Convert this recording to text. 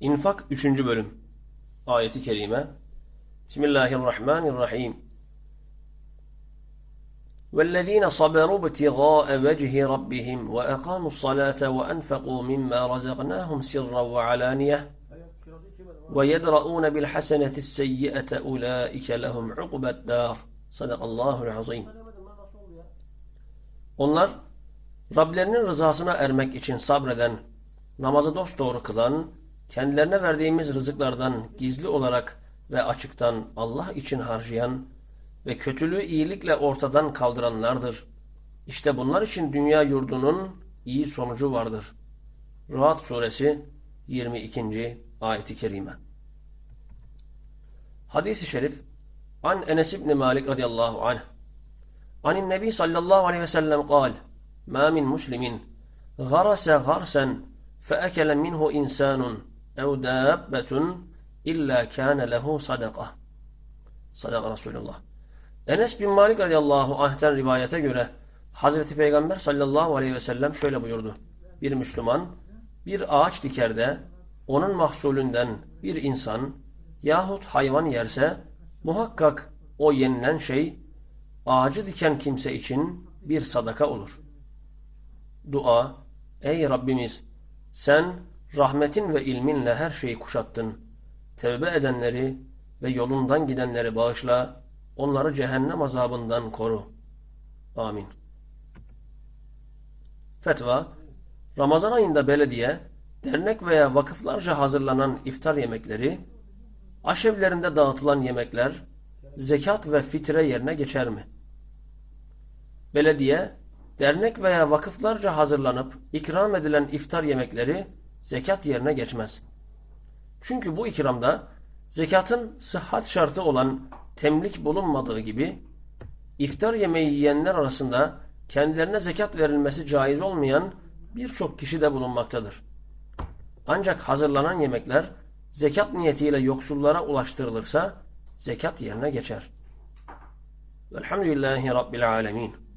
İnfak 3. bölüm. Ayeti kerime. Bismillahirrahmanirrahim. والذين صبروا ابتغاء وجه ربهم وأقاموا الصلاة وأنفقوا مما رزقناهم سرا وعلانية ويدرؤون بالحسنة السيئة أولئك لهم عقبى الدار صدق الله العظيم Onlar Rablerinin rızasına ermek için sabreden, namazı dosdoğru kılan, kendilerine verdiğimiz rızıklardan gizli olarak ve açıktan Allah için harcayan ve kötülüğü iyilikle ortadan kaldıranlardır. İşte bunlar için dünya yurdunun iyi sonucu vardır. Rahat suresi 22. ayeti kerime. Hadis-i şerif An Enes İbni Malik radıyallahu anh Anin Nebi sallallahu aleyhi ve sellem kal Ma min muslimin garase garsen feekele minhu insanun ev dâbbetun illa kâne lehu sadaka. Sadaka Resulullah. Enes bin Malik radıyallahu anh'ten rivayete göre Hazreti Peygamber sallallahu aleyhi ve sellem şöyle buyurdu. Bir Müslüman bir ağaç diker de onun mahsulünden bir insan yahut hayvan yerse muhakkak o yenilen şey ağacı diken kimse için bir sadaka olur. Dua, ey Rabbimiz sen rahmetin ve ilminle her şeyi kuşattın. Tevbe edenleri ve yolundan gidenleri bağışla, onları cehennem azabından koru. Amin. Fetva, Ramazan ayında belediye, dernek veya vakıflarca hazırlanan iftar yemekleri, aşevlerinde dağıtılan yemekler, zekat ve fitre yerine geçer mi? Belediye, dernek veya vakıflarca hazırlanıp ikram edilen iftar yemekleri zekat yerine geçmez. Çünkü bu ikramda zekatın sıhhat şartı olan temlik bulunmadığı gibi iftar yemeği yiyenler arasında kendilerine zekat verilmesi caiz olmayan birçok kişi de bulunmaktadır. Ancak hazırlanan yemekler zekat niyetiyle yoksullara ulaştırılırsa zekat yerine geçer. Velhamdülillahi Rabbil Alemin.